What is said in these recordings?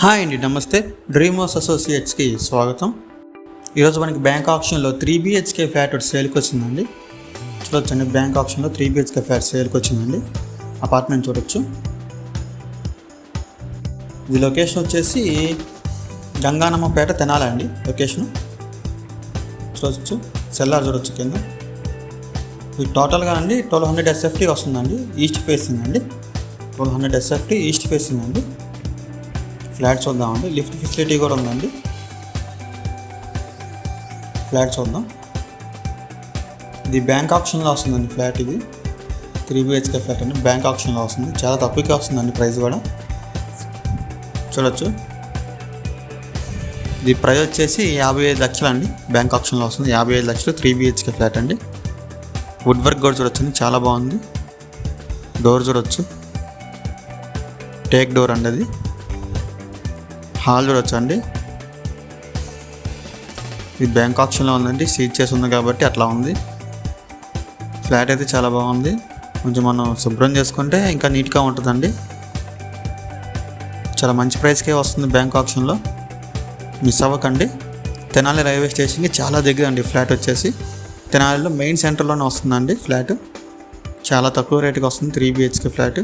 Hi అండి నమస్తే. Dreamers అసోసియేట్స్కి స్వాగతం. ఈరోజు మనకి బ్యాంక్ ఆప్షన్లో త్రీ బిహెచ్కే ఫ్లాట్ ఒకటి సేల్కి వచ్చిందండి. చూడొచ్చండి బ్యాంక్ ఆప్షన్లో త్రీ బిహెచ్కే ఫ్లాట్ సేల్కి వచ్చిందండి. అపార్ట్మెంట్ చూడొచ్చు. ఇది లొకేషన్ వచ్చేసి గంగానమ్మపేట తెనాలి అండి లొకేషన్. చూడొచ్చు. సెల్లార్ చూడొచ్చు కింద. ఇది టోటల్గా అండి ట్వెల్వ్ హండ్రెడ్ ఎస్ఎఫ్టీ వస్తుందండి ఈస్ట్ ఫేసింగ్ అండి. Twelve hundred SFT east facing అండి. ఫ్లాట్ చూద్దామండి. లిఫ్ట్ ఫెసిలిటీ కూడా ఉందండి. ఫ్లాట్ చూద్దాం. ఇది బ్యాంక్ ఆప్షన్లో వస్తుందండి ఫ్లాట్ ఇది. త్రీ బిహెచ్కే ఫ్లాట్ అండి. బ్యాంక్ ఆప్షన్లో వస్తుంది. చాలా తక్కువకే వస్తుందండి ప్రైస్ కూడా. చూడొచ్చు. ఇది ప్రైస్ వచ్చేసి యాభై ఐదు లక్షలు అండి. బ్యాంక్ ఆప్షన్లో వస్తుంది. యాభై ఐదు లక్షలు త్రీ బిహెచ్కే ఫ్లాట్ అండి. వుడ్ వర్క్ కూడా చూడొచ్చండి. చాలా బాగుంది. డోర్ చూడొచ్చు. టేక్ డోర్ అండి అది. హాల్ చూడొచ్చండి ఇది బ్యాంక్ ఆప్షన్లో ఉందండి. సీట్ చేసి ఉంది కాబట్టి అట్లా ఉంది. ఫ్లాట్ అయితే చాలా బాగుంది. కొంచెం మనం శుభ్రం చేసుకుంటే ఇంకా నీట్గా ఉంటుందండి. చాలా మంచి ప్రైస్కే వస్తుంది బ్యాంక్ ఆప్షన్లో. మిస్ అవ్వకండి. తెనాలి రైల్వే స్టేషన్కి చాలా దగ్గర అండి ఫ్లాట్ వచ్చేసి. తెనాలిలో మెయిన్ సెంటర్లోనే వస్తుందండి ఫ్లాట్. చాలా తక్కువ రేటుకి వస్తుంది three BHK flat.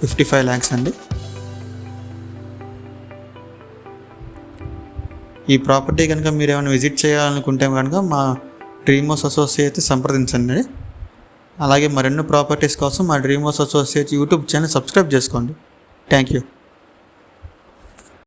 Fifty five lakhs అండి. ఈ ప్రాపర్టీ కనుక మీరు ఏమైనా విజిట్ చేయాలనుకుంటే కనుక మా డ్రీమోస్ అసోసియేట్ సంప్రదించండి. అలాగే మరెన్నో ప్రాపర్టీస్ కోసం మా Dreamos associate YouTube channel subscribe చేసుకోండి. Thank you.